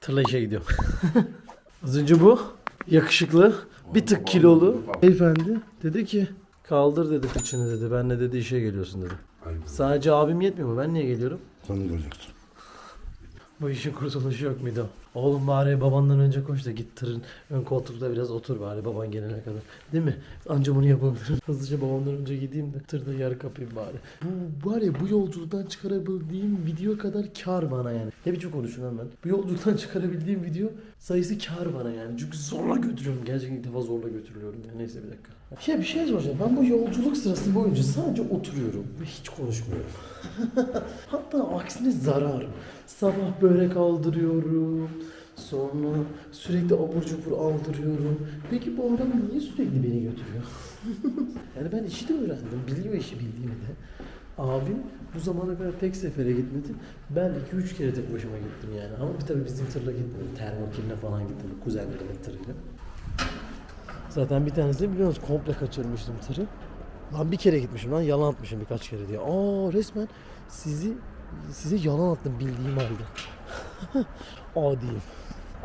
Tırla işe gidiyorum. Az önce bu yakışıklı, bir tık kilolu beyefendi dedi ki kaldır dedi kıçını dedi. Benle dedi işe geliyorsun dedi. Aynen. Sadece abim yetmiyor mu? Ben niye geliyorum? Sen de göreceksin. Bu işin kurtuluşu yok muydu? Oğlum bari babandan önce koş da git tırın ön koltukta biraz otur bari baban gelene kadar. Değil mi? Anca bunu yapabilirim. Hızlıca babamdan önce gideyim de tırda yer kapayım bari. Bu var ya bu yolculuktan çıkarabildiğim video kadar kar bana yani. Ne biçim konuşuyorum ben? Bu yolculuktan çıkarabildiğim video sayısı kar bana yani. Çünkü zorla götürüyorum. Gerçekten ilk defa zorla götürülüyorum. Yani neyse bir dakika. Ya bir şey soracağım. Ben bu yolculuk sırası boyunca sadece oturuyorum ve hiç konuşmuyorum. Hatta aksine zarar. Sabah börek aldırıyorum. Sonra sürekli abur cubur aldırıyorum. Peki bu adam niye sürekli beni götürüyor? yani ben işi de öğrendim. Biliyor işi bildiğimi de. Abim bu zamana kadar tek sefere gitmedi. Ben 2-3 kere tek başıma gittim yani. Ama tabii bizim tırla gitmedim. Termokiline falan gittim. Kuzenlerimin tırıyla. Zaten bir tanesi biliyor musunuz komple kaçırmıştım tırı. Lan bir kere gitmişim lan yalan atmışım birkaç kere diye. Aa resmen sizi size yalan attım bildiğim halde. Adiyim.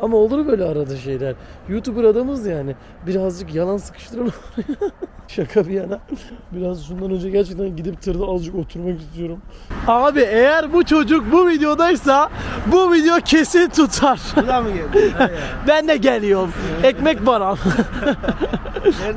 Ama olur böyle arada şeyler. YouTuber adamız yani. Birazcık yalan sıkıştıralım oraya. Şaka bir yana. Biraz şundan önce gerçekten gidip tırda azıcık oturmak istiyorum. Abi eğer bu çocuk bu videodaysa bu video kesin tutar. Buradan mı geldin? ben de geliyorum. Ekmek param.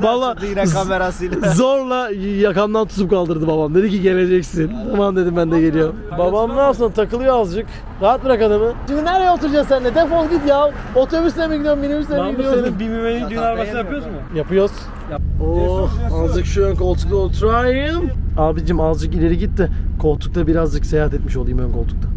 Vallahi yine kamerasıyla. Zorla yakamdan tutup kaldırdı babam. Dedi ki geleceksin. Tamam dedim ben de geliyorum. Babam ne yapsın takılıyor azıcık. Rahat bırak adamı. Şimdi nereye oturacaksın sen de? Defol git ya. Otobüsle mi gidiyorsun, minibüsle mi Lan bu gidiyorsun? senin BMW'nin düğün arabası yapıyoruz mu? Yapıyoruz. Oo, azıcık şu ön koltukta oturayım. Abicim azıcık ileri git de koltukta birazcık seyahat etmiş olayım ön koltukta.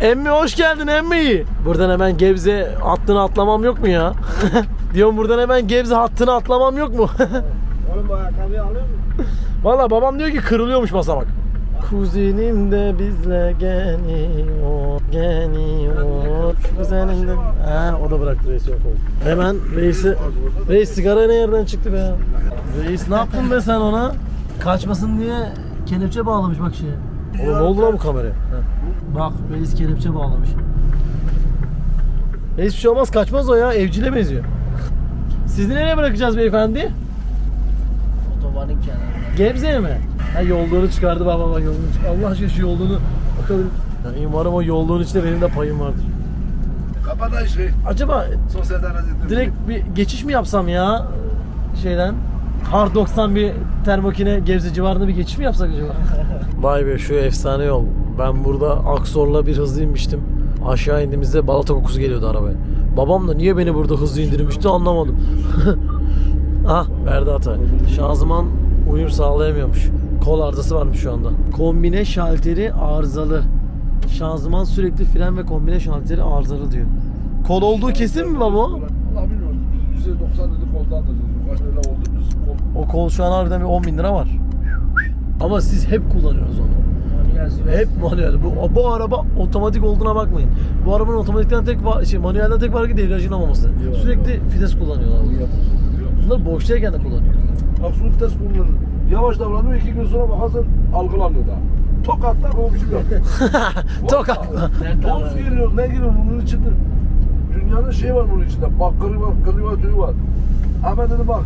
emmi hoş geldin emmi. Buradan hemen Gebze hattını atlamam yok mu ya? Diyorum buradan hemen Gebze hattını atlamam yok mu? Oğlum bu ayakkabıyı alıyor musun? Valla babam diyor ki kırılıyormuş basamak. Kuzenim de bizle geliyor, geliyor. Kuzenim de... Ha, o da bıraktı reis yok oldu. Hemen reisi... Reis sigara ne yerden çıktı be? Reis ne yaptın be sen ona? Kaçmasın diye kelepçe bağlamış bak şeye. Oğlum ne oldu lan bu kameraya? Ha. Bak reis kelepçe bağlamış. Reis bir şey olmaz kaçmaz o ya evcile benziyor. Sizi nereye bırakacağız beyefendi? Otobanın kenarında. Gebze'ye mi? Ha yolluğunu çıkardı baba bak yolluğunu çık- Allah aşkına şu yolluğunu bakalım. Ya, umarım o yolluğun içinde benim de payım vardır. Kapat da şey. Acaba Sosyal denetledim. direkt bir geçiş mi yapsam ya şeyden? Hard 90 bir termokine Gebze civarında bir geçiş mi yapsak acaba? Vay be şu efsane yol. Ben burada Aksor'la bir hızlı inmiştim. Aşağı indiğimizde balata kokusu geliyordu arabaya. Babam da niye beni burada hızlı indirmişti anlamadım. ah verdi hata. Şanzıman uyum sağlayamıyormuş. Kol arızası varmış şu anda. Kombine şalteri arızalı. Şanzıman sürekli fren ve kombine şalteri arızalı diyor. Kol olduğu kesin mi baba? Valla bilmiyorum. 190 dedi koldan da dedi. Kaç böyle oldu kol. O kol şu an harbiden bir 10 bin lira var. Ama siz hep kullanıyorsunuz onu. Hep manuel. Bu, bu araba otomatik olduğuna bakmayın. Bu arabanın otomatikten tek va- şey manuelden tek farkı devriyajın olmaması. Sürekli vites kullanıyorlar. Bunlar boştayken de kullanıyor. Aksulu vites kullanır. Yavaş davranıyor iki gün sonra bakarsın algılanıyor da. Tokatlar şey yok. Tokat. Toz geliyor ne geliyor bunun içinde. Dünyanın şeyi var bunun içinde. Bakırı var, klimatörü var. Ama dedi bak.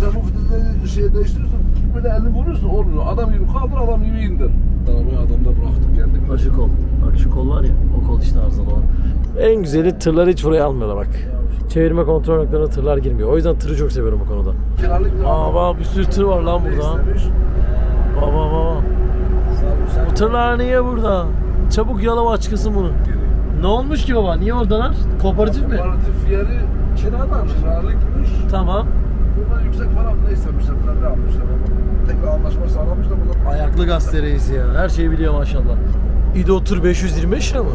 Sen bu vitesi şey değiştiriyorsun. Böyle elini vuruyorsun olmuyor. Adam gibi kaldır adam gibi indir. Arabayı adamda bıraktık geldik. Şu kol. Bak şu kol var ya. O kol işte arızalı olan. En güzeli tırları hiç buraya almıyorlar bak. Çevirme kontrol noktalarına tırlar girmiyor. O yüzden tırı çok seviyorum bu konuda. Kiralık Aa bak bir sürü tır var lan burada. istemiş? Baba baba. Bu tırlar niye burada? Çabuk yalama açıklasın bunu. Ne olmuş ki baba? Niye oradalar? Kooperatif mi? Kooperatif yeri kiradan kiralıkmış. Tamam. Bunlar yüksek para ne istemişler, ne yapmışlar baba. Tekrar anlaşma sağlamışlar. Ayaklı gazete reisi ya. Her şeyi biliyor maşallah. İdo tır 525 lira mı?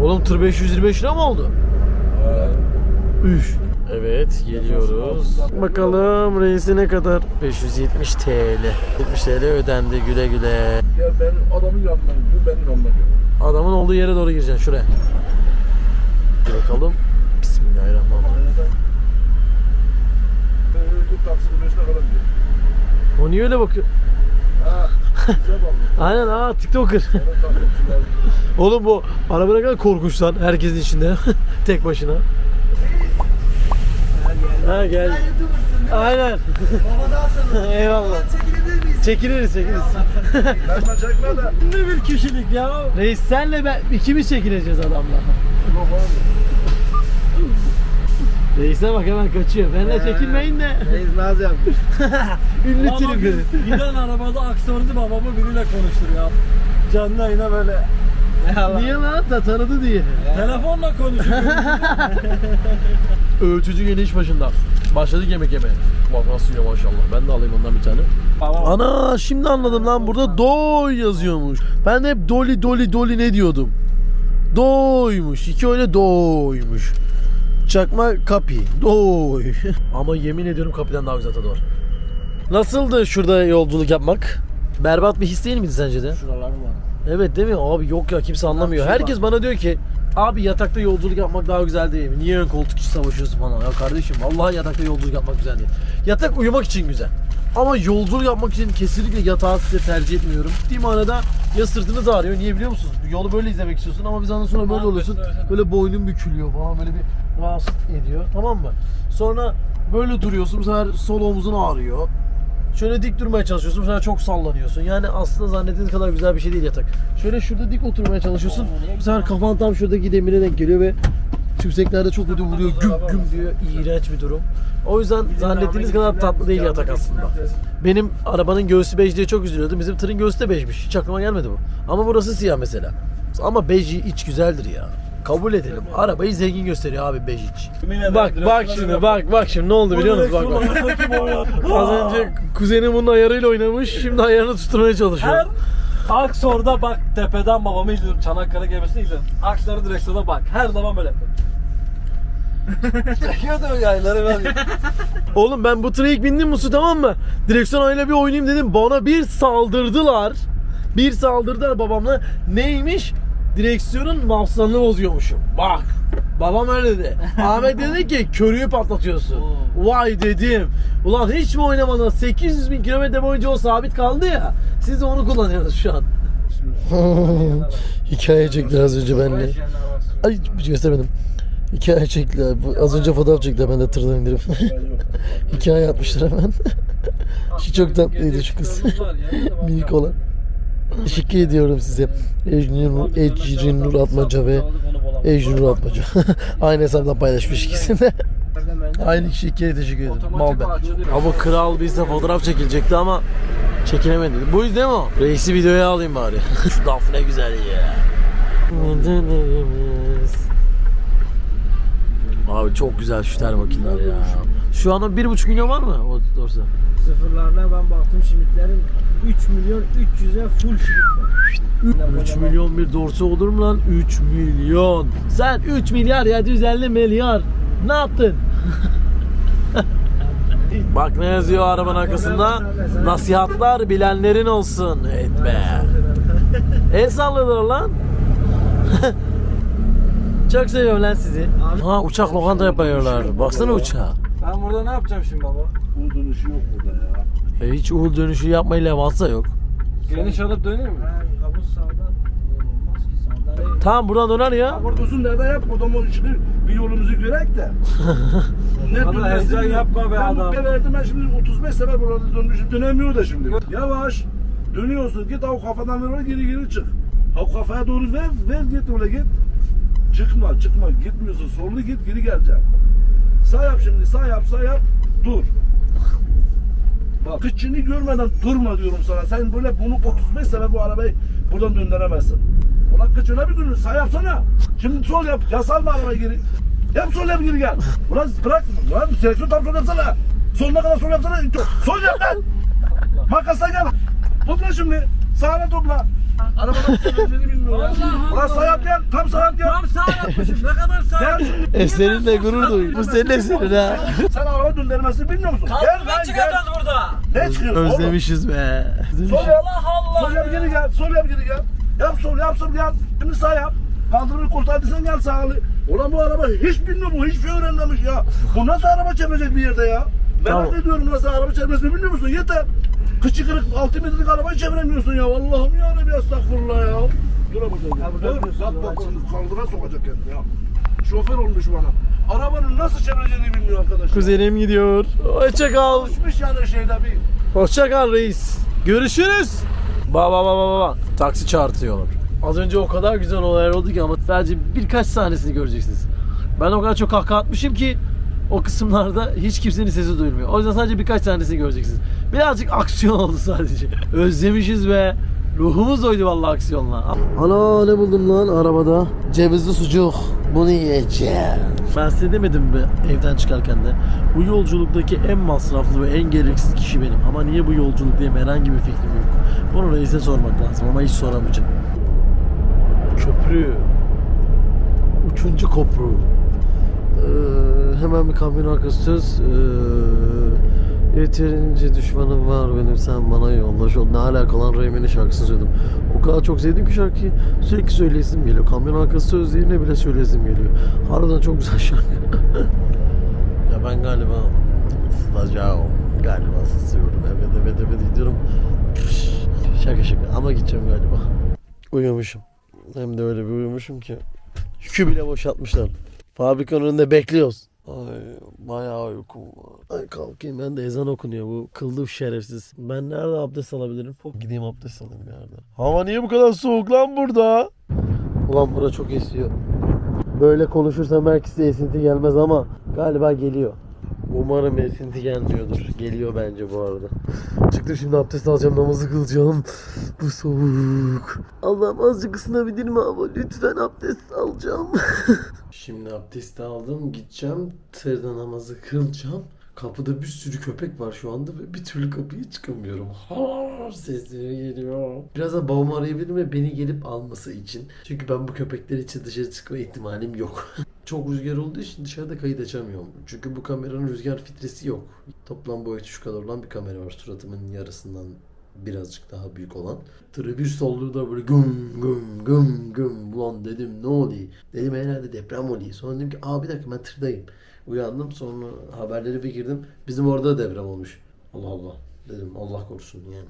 Oğlum tır 525 lira mı oldu? Üf. Evet geliyoruz. Bakalım reisi ne kadar? 570 TL. 70 TL ödendi güle güle. Ya ben adamın yanından gidiyor, benim yanımdan gidiyor. Adamın olduğu yere doğru gireceksin şuraya. Bir bakalım. Bismillahirrahmanirrahim. O niye öyle bakıyor? Aynen aa TikToker. Oğlum bu araba ne kadar korkunç lan herkesin içinde. Tek başına. Ha gel. Aynen. Eyvallah. Çekiliriz çekiliriz. Kaçma çekme de. ne bir kişilik ya. Reis senle ben ikimiz çekileceğiz adamla. Reis'e bak hemen kaçıyor. Benle çekilmeyin de. Reis naz yapmış. Ünlü tribi. giden arabada aksördü babamı biriyle konuşturuyor. Canlı yayına böyle Niye lan? Da tanıdı diye. telefonla konuşuyor. Ölçücü yeni iş başında. Başladık yemek yemeye. Bak nasıl yiyor maşallah. Ben de alayım ondan bir tane. Ana şimdi anladım lan burada doy yazıyormuş. Ben de hep doli doli doli ne diyordum. Doymuş. İki öyle doymuş. Çakma kapi. Doy. Ama yemin ediyorum kapiden daha güzel tadı var. Nasıldı şurada yolculuk yapmak? Berbat bir his değil miydi sence de? Şuraları var. Evet değil mi? Abi yok ya kimse anlamıyor. Herkes bana diyor ki abi yatakta yolculuk yapmak daha güzel değil mi? Niye ön koltuk için savaşıyorsun falan? Ya kardeşim vallahi yatakta yolculuk yapmak güzel değil. Yatak uyumak için güzel. Ama yolculuk yapmak için kesinlikle yatağı size tercih etmiyorum. Ciddi manada ya sırtınız ağrıyor. Niye biliyor musunuz? Yolu böyle izlemek istiyorsun ama bir ondan sonra böyle oluyorsun. Böyle boynun bükülüyor falan böyle bir rahatsız ediyor. Tamam mı? Sonra böyle duruyorsun. Bu sefer sol omuzun ağrıyor. Şöyle dik durmaya çalışıyorsun. Bu sefer çok sallanıyorsun. Yani aslında zannettiğiniz kadar güzel bir şey değil yatak. Şöyle şurada dik oturmaya çalışıyorsun. Bu sefer kafan tam şuradaki demire denk geliyor ve tümseklerde çok kötü vuruyor. Güm güm diyor. İğrenç bir durum. O yüzden zannettiğiniz kadar tatlı değil yatak aslında. Benim arabanın göğsü bej diye çok üzülüyordum. Bizim tırın göğsü de bejmiş. Hiç aklıma gelmedi bu. Ama burası siyah mesela. Ama bej iç güzeldir ya. Kabul edelim. Arabayı zengin gösteriyor abi bej iç. Bak bak şimdi bak bak şimdi ne oldu biliyor musun? Bak bak. Az önce kuzenim bunun ayarıyla oynamış. Şimdi ayarını tutturmaya çalışıyor. Aksor'da bak tepeden babamı izliyorum. Çanakkale gemisini izliyorum. Aksar'ı direksiyona bak. Her zaman böyle yapıyorum. Çekiyordu yayları ben. Oğlum ben bu tıra ilk bindim Musu tamam mı? Direksiyon öyle bir oynayayım dedim. Bana bir saldırdılar. Bir saldırdılar babamla. Neymiş? Direksiyonun mafsalını bozuyormuşum. Bak. Babam öyle dedi. Ahmet dedi ki körüğü patlatıyorsun. Vay dedim. Ulan hiç mi oynamadın? 800 bin kilometre boyunca o sabit kaldı ya. Siz de onu kullanıyorsunuz şu an. Hikaye çektiler az önce benimle. Ay göstermedim. Hikaye çektiler. Bu- Az önce fotoğraf çektiler ben de tırdan indirip. Hikaye atmışlar hemen. Şu çok tatlıydı şu kız. Minik olan. Teşekkür ediyorum size. Ecrin, Ecrin Nur Atmaca ve Ecrin Nur Atmaca. Aynı hesaptan paylaşmış ikisini de. Aynı kişi ikiye teşekkür ederim. Mal ben. Ama kral bizde fotoğraf çekilecekti ama çekilemedi. Bu değil mi o? Reisi videoya alayım bari. Şu laf ne güzel ya. Abi çok güzel şu ter makineler ya. Şu anda bir buçuk milyon var mı o dorsa? Sıfırlarına ben baktım şimitlerin 3 milyon 300'e full şimit var. 3 milyon bir dorsa olur mu lan? 3 milyon. Sen 3 milyar 750 milyar. Ne yaptın? Bak ne yazıyor arabanın arkasında? Nasihatlar bilenlerin olsun. Etme. El salladılar lan. Çok seviyorum lan sizi. Ha uçak lokanta yapıyorlar. Baksana uçağa. Ben burada ne yapacağım şimdi baba? Bu dönüşü yok burada ya. E, hiç Uğur dönüşü yapmayı Levansa yok. Geniş alıp döneyim mi? Ben kabus sağdan olmaz ki sağdan değil. Tamam buradan döner ya. Kapatıyorsun nerede yap odamın içini bir yolumuzu görek de. ne dönersin heyecan yapma be ben adam. Ben verdim ben şimdi 35 sefer burada dönmüşüm dönemiyor da şimdi. Yavaş dönüyorsun git o kafadan ver geri geri çık. O kafaya doğru ver ver git öyle git. Çıkma çıkma gitmiyorsun sollu git geri geleceksin. Sağ yap şimdi sağ yap sağ yap dur. Bak kıçını görmeden durma diyorum sana. Sen böyle bunu 35 sefer bu arabayı buradan döndüremezsin. Ulan kıç öyle bir görünür. Sağ yapsana. Şimdi sol yap. Ya salma arabayı geri. Yap sol yap geri gel. Ulan bırak. Ulan direksiyon tam sol yapsana. Sonuna kadar sol yapsana. Sol yap lan. Makasla gel. Topla şimdi. Sağına topla. Arabanın sürücüsünü bilmiyor ya. Ulan sağ yap gel. Tam sağ yap gel. Tam sağ yapmışım. Ne kadar sağ Gel şimdi. Eserinle gurur duy. Bu senin eserin ha. Sen araba döndürmesini bilmiyor musun? Gel lan Ne gel. çıkacağız burada? Ne çıkıyorsun oğlum? Özlemişiz be. Sol yap. Allah Sol yap geri gel. Sol yap geri gel. Yap sol yap sol gel. Şimdi sağ yap. Kaldırımı kurtardıysan gel sağlı. Ulan bu araba hiç bilmiyor bu. Hiçbir şey öğrenmemiş ya. Bu nasıl araba çevirecek bir yerde ya? Merak Tamam. ediyorum nasıl araba çevirmesini bilmiyor musun? Yeter. Kıçı kırık 6 metrelik arabayı çeviremiyorsun ya. Allah'ım ya Rabbi estağfurullah ya. Ha, burada Dur, bak bak kaldıra sokacak kendini ya. Şoför olmuş bana. Arabanın nasıl çevireceğini bilmiyor arkadaş. Kuzenim gidiyor. Hoşça kal. Alışmış yani şeyde bir. Hoşça kal reis. Görüşürüz. Ba ba ba ba ba. Taksi çağırtıyorlar. Az önce o kadar güzel olaylar oldu ki ama sadece birkaç sahnesini göreceksiniz. Ben o kadar çok kahkaha atmışım ki o kısımlarda hiç kimsenin sesi duyulmuyor. O yüzden sadece birkaç sahnesini göreceksiniz. Birazcık aksiyon oldu sadece. Özlemişiz be. Ruhumuz doydu vallahi aksiyonla. Ana ne buldum lan arabada? Cevizli sucuk. Bunu yiyeceğim. Ben size demedim mi evden çıkarken de bu yolculuktaki en masraflı ve en gereksiz kişi benim. Ama niye bu yolculuk diye herhangi bir fikrim yok. Bunu reise sormak lazım ama hiç soramayacağım. Köprü. Üçüncü köprü. Ee, hemen bir kamyon arkası söz. Ee, yeterince düşmanım var benim sen bana yollaş ol. Ne alaka lan Reymen'in şarkısını söyledim. O kadar çok sevdim ki şarkıyı sürekli söyleyesim geliyor. Kamyon arkası sözlerine bile söyleyesim geliyor. Harbiden çok güzel şarkı. ya ben galiba sılacağım. Galiba sızıyorum. Evet evet evet gidiyorum. Şaka şaka ama gideceğim galiba. Uyumuşum. Hem de öyle bir uyumuşum ki. Yükü bile boşaltmışlar. Fabrikanın önünde bekliyoruz. Ay bayağı uykum var. Ay kalkayım ben de ezan okunuyor bu kıllı şerefsiz. Ben nerede abdest alabilirim? Hop gideyim abdest alayım bir yerde. Hava niye bu kadar soğuk lan burada? Ulan bura çok esiyor. Böyle konuşursam belki size esinti gelmez ama galiba geliyor. Umarım esinti gelmiyordur. Geliyor bence bu arada. Çıktım şimdi abdest alacağım namazı kılacağım. Bu soğuk. Allah'ım azıcık ısınabilir mi hava? Lütfen abdest alacağım. şimdi abdest aldım. Gideceğim. Tırda namazı kılacağım. Kapıda bir sürü köpek var şu anda ve bir türlü kapıya çıkamıyorum. Ha, sesleri geliyor. Birazdan babamı arayabilirim ve beni gelip alması için. Çünkü ben bu köpekler için dışarı çıkma ihtimalim yok. Çok rüzgar olduğu için dışarıda kayıt açamıyorum. Çünkü bu kameranın rüzgar filtresi yok. Toplam boyutu şu kadar olan bir kamera var. Suratımın yarısından birazcık daha büyük olan. Tırı bir solluğu da böyle güm güm güm güm. Ulan dedim ne oluyor? Dedim herhalde deprem oluyor. Sonra dedim ki aa bir dakika ben tırdayım. Uyandım sonra haberleri bir girdim. Bizim orada da deprem olmuş. Allah Allah. Dedim Allah korusun yani.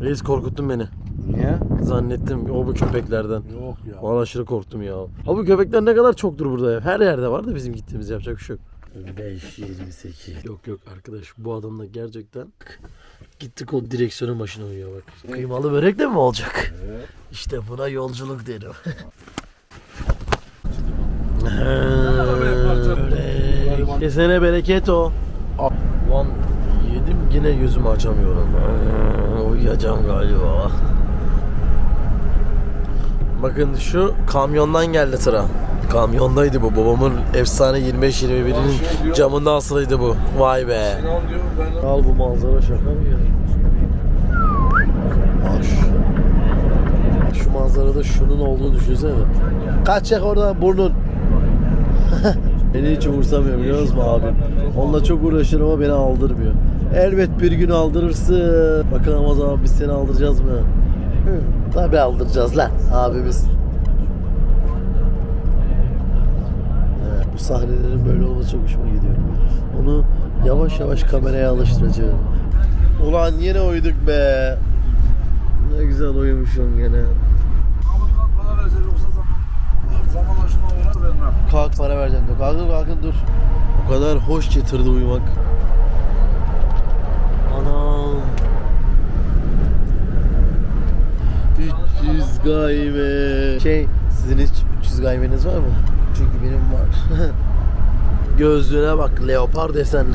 Reis korkuttun beni. Niye? Zannettim o bu köpeklerden. Yok ya. Valla aşırı korktum ya. Ha bu köpekler ne kadar çoktur burada ya. Her yerde var da bizim gittiğimiz yapacak bir şey yok. 5, 28. Yok yok arkadaş bu adam da gerçekten gittik o direksiyonun başına uyuyor bak. Kıymalı börek de mi olacak? İşte buna yolculuk derim. Kesene bereket o. Yedim yine gözümü açamıyorum. Aa, Uyuyacağım galiba. Bakın şu kamyondan geldi sıra. Kamyondaydı bu. Babamın efsane 25-21'inin camında asılıydı bu. Vay be. Al bu manzara şaka mı ya? Şu manzarada şunun olduğunu düşünsene. Kaçacak orada burnun. beni hiç umursamıyor biliyor musun abim? Onunla çok uğraşır ama beni aldırmıyor. Elbet bir gün aldırırsın. Bakalım o zaman biz seni aldıracağız mı? Hı, Tabii aldıracağız lan abimiz. Evet, bu sahnelerin böyle olması çok hoşuma gidiyor. Onu yavaş yavaş kameraya alıştıracağım. Ulan yine uyuduk be. Ne güzel uyumuşum gene. Kalk para vereceğim diyor. Kalkın kalkın dur. O kadar hoş getirdi uyumak. 300 gayme. Şey sizin hiç 300 gaymeniz var mı? Çünkü benim var. Gözlüğüne bak leopar desen.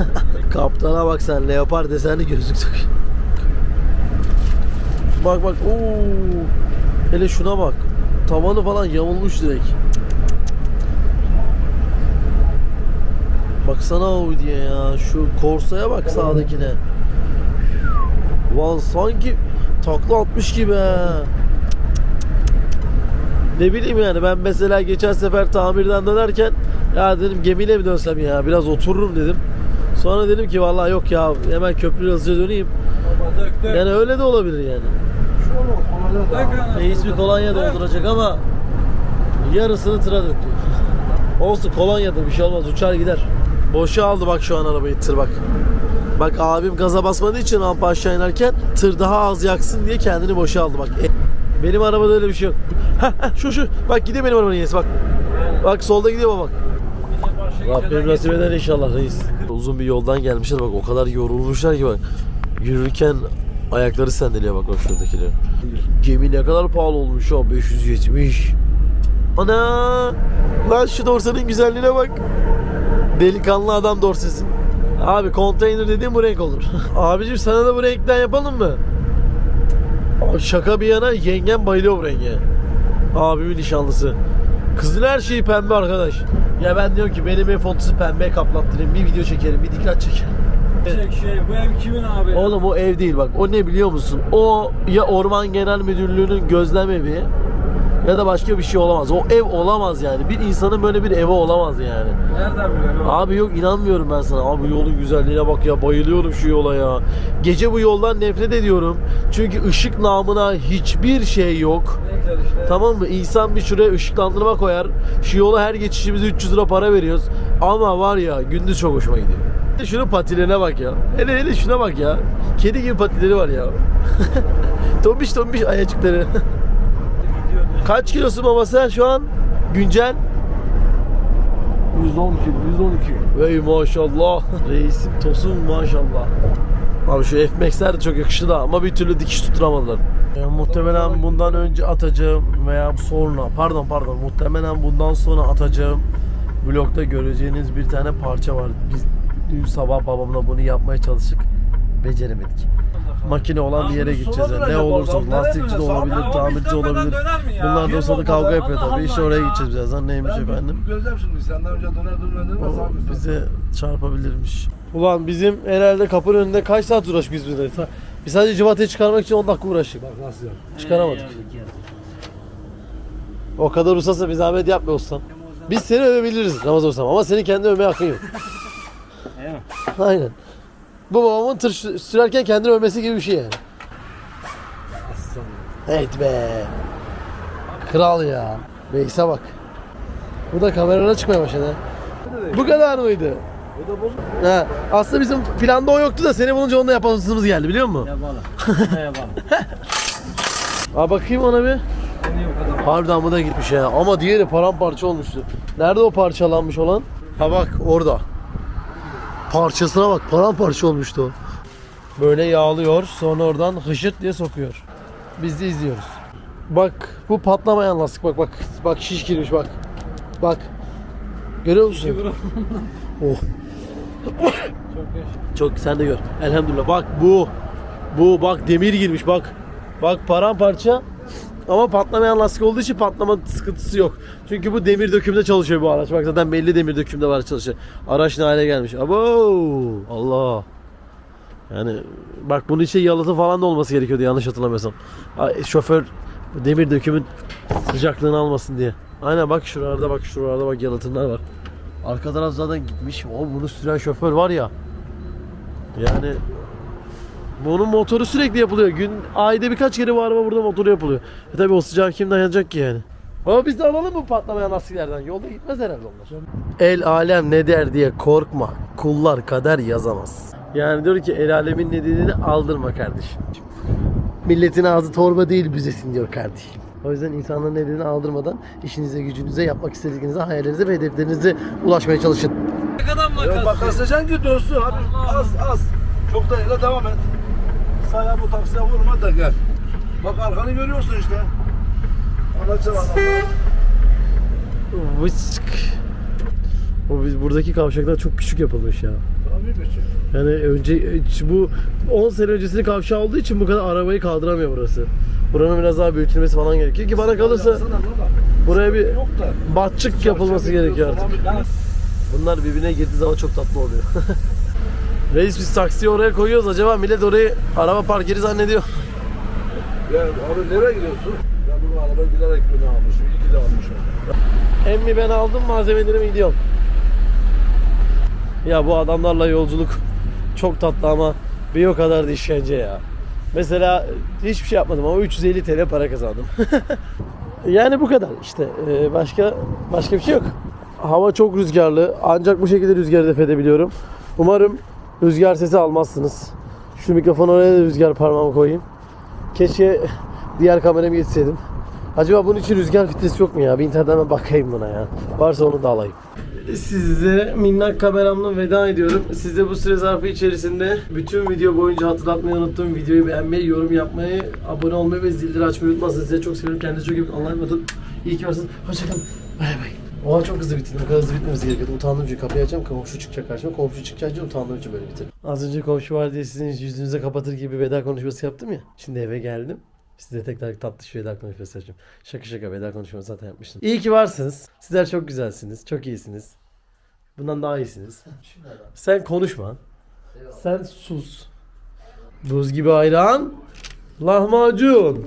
Kaptana bak sen leopar desenli gözlük tak. Bak bak ooo. Hele şuna bak. Tavanı falan yamulmuş direkt. Baksana o diye ya. Şu korsaya bak sağdakine. Ulan sanki takla atmış gibi ha. Ne bileyim yani ben mesela geçen sefer tamirden dönerken ya dedim gemiyle mi dönsem ya biraz otururum dedim. Sonra dedim ki vallahi yok ya hemen köprü hızlıca döneyim. Yani öyle de olabilir yani. Reis bir kolonya dolduracak ama yarısını tıra döktü. Olsun kolonya da bir şey olmaz uçar gider. Boşa aldı bak şu an arabayı tır bak. Bak abim gaza basmadığı için rampa aşağı inerken tır daha az yaksın diye kendini boşa aldı bak. Benim arabada öyle bir şey yok. Heh, heh, şu şu. Bak gidiyor benim arabanın yenisi bak. Bak solda gidiyor bak. Rabbim nasip eder inşallah reis. Uzun bir yoldan gelmişler bak o kadar yorulmuşlar ki bak. Yürürken ayakları sendeliyor bak o şuradakiler. Gemi ne kadar pahalı olmuş o 570. Ana! Lan şu dorsanın güzelliğine bak. Delikanlı adam dorsesi. Abi konteyner dediğim bu renk olur. Abicim sana da bu renkten yapalım mı? Abi şaka bir yana yengem bayılıyor bu renge. Abimin nişanlısı. Kızın her şeyi pembe arkadaş. Ya ben diyorum ki benim ev fotosu pembe kaplattırayım. Bir video çekerim, bir dikkat çekerim. Çek şey bu ev kimin abi? Oğlum o ev değil bak. O ne biliyor musun? O ya Orman Genel Müdürlüğü'nün gözlem evi ya da başka bir şey olamaz. O ev olamaz yani. Bir insanın böyle bir evi olamaz yani. Nereden biliyorsun? Abi yok inanmıyorum ben sana. Abi yolun güzelliğine bak ya. Bayılıyorum şu yola ya. Gece bu yoldan nefret ediyorum. Çünkü ışık namına hiçbir şey yok. Ne güzel işte. Tamam mı? İnsan bir şuraya ışıklandırma koyar. Şu yola her geçişimize 300 lira para veriyoruz. Ama var ya gündüz çok hoşuma gidiyor. Şunun patilerine bak ya. Hele hele şuna bak ya. Kedi gibi patileri var ya. tombiş tombiş ayacıkları. Kaç kilosu babası şu an? Güncel? 112, 112. Vey maşallah. Reisim tosun maşallah. Abi şu F-Max'ler de çok yakıştı da ama bir türlü dikiş tutturamadılar. E, muhtemelen bundan önce atacağım veya sonra pardon pardon muhtemelen bundan sonra atacağım vlogda göreceğiniz bir tane parça var. Biz dün sabah babamla bunu yapmaya çalıştık. Beceremedik. Makine olan bir yere Abi, gideceğiz. Yani. Ne olursa oradan. lastikçi de olabilir, tamirci olabilir. Bunlar da olsa da kavga yapıyor tabii. İşte oraya ya. gideceğiz birazdan. Neymiş efendim? göreceğim şimdi. Senden önce döner döner Sağ ol. bize çarpabilirmiş. Ulan bizim herhalde kapının önünde kaç saat uğraştık biz burada? Biz sadece cıvatayı çıkarmak için 10 dakika uğraştık. Bak nasıl yap. Çıkaramadık. O kadar ustasa bir zahmet yapma ustam. Biz seni övebiliriz Ramazan ustam ama senin kendi övmeye hakkın yok. Aynen. Bu babamın tır sü- sürerken kendini övmesi gibi bir şey yani. Evet be. Kral ya. Beyse bak. Bu da kameralara çıkmaya başladı. Bu kadar mıydı? O da bozuk. Ha, aslında bizim planda o yoktu da seni bulunca onunla yapasımız geldi biliyor musun? Yapalım. Yapalım? Aa bakayım ona bir. Harbiden bu da gitmiş ya. Ama diğeri paramparça olmuştu. Nerede o parçalanmış olan? Ha bak orada. Parçasına bak paramparça olmuştu o. Böyle yağlıyor sonra oradan hışırt diye sokuyor. Biz de izliyoruz. Bak bu patlamayan lastik bak bak. Bak şiş girmiş bak. Bak. Görüyor musun? oh. Çok sen de gör. Elhamdülillah. Bak bu. Bu bak demir girmiş bak. Bak paramparça. Ama patlamayan lastik olduğu için patlama sıkıntısı yok. Çünkü bu demir dökümde çalışıyor bu araç. Bak zaten belli demir dökümde var çalışıyor. Araç ne hale gelmiş. Abo! Allah. Yani bak bunun için yalıtı falan da olması gerekiyordu yanlış hatırlamıyorsam. Şoför demir dökümün sıcaklığını almasın diye. Aynen bak şuralarda bak şuralarda bak yalıtımlar var. Arka taraf zaten gitmiş. O bunu süren şoför var ya. Yani bunun motoru sürekli yapılıyor. Gün ayda birkaç kere bu araba burada motoru yapılıyor. E tabi o sıcağı kim dayanacak ki yani? Ama biz de alalım mı patlamayan lastiklerden? Yolda gitmez herhalde onlar. El alem ne der diye korkma. Kullar kader yazamaz. Yani diyor ki el alemin ne dediğini aldırma kardeşim. Milletin ağzı torba değil büzesin diyor kardeşim. O yüzden insanların ne dediğini aldırmadan işinize, gücünüze, yapmak istediklerinize, hayallerinize ve hedeflerinize ulaşmaya çalışın. Ne kadar makas? makaslayacaksın ki dönsün. Hadi az az. Çok da devam et. Sağa bu taksiye vurma da gel. Bak arkanı görüyorsun işte. Adamlara. Vıçk. O biz buradaki kavşaklar çok küçük yapılmış ya. Tabii şey. Yani önce bu 10 sene öncesinin kavşağı olduğu için bu kadar arabayı kaldıramıyor burası. Buranın biraz daha büyütülmesi falan gerekiyor ki bana kalırsa buraya bir batçık yapılması gerekiyor artık. Bunlar birbirine girdiği zaman çok tatlı oluyor. Reis biz taksiyi oraya koyuyoruz acaba millet orayı araba park yeri zannediyor. Ya abi nereye gidiyorsun? Ya bu araba bilerek beni almış. İyi ki de almış. Emmi ben aldım malzemelerimi gidiyorum. Ya bu adamlarla yolculuk çok tatlı ama bir o kadar da işkence ya. Mesela hiçbir şey yapmadım ama 350 TL para kazandım. yani bu kadar işte. Ee, başka başka bir şey yok. Hava çok rüzgarlı. Ancak bu şekilde rüzgarı def edebiliyorum. Umarım rüzgar sesi almazsınız. Şu mikrofonu oraya da rüzgar parmağımı koyayım. Keşke diğer kameramı getirseydim. Acaba bunun için rüzgar filtresi yok mu ya? Bir internetten bakayım buna ya. Varsa onu da alayım. Sizlere minnak kameramla veda ediyorum. Size bu süre zarfı içerisinde bütün video boyunca hatırlatmayı unuttum. Videoyu beğenmeyi, yorum yapmayı, abone olmayı ve zilleri açmayı unutmazsanız size çok seviyorum. Kendinize çok iyi bakın. Allah'a emanet olun. İyi ki varsınız. Hoşçakalın. Bay bay. Oha çok hızlı bitirdim. O kadar hızlı bitmemesi gerekiyordu. Utandım çünkü kapıyı açacağım. Komşu çıkacak karşıma. Komşu çıkacak için utandığım için böyle bitirdim. Az önce komşu var diye sizin yüzünüze kapatır gibi veda konuşması yaptım ya. Şimdi eve geldim. Size tekrar tatlı şu veda konuşması yapacağım. Şaka şaka veda konuşması zaten yapmıştım. İyi ki varsınız. Sizler çok güzelsiniz. Çok iyisiniz. Bundan daha iyisiniz. Sen konuşma. Sen sus. Buz gibi ayran. Lahmacun.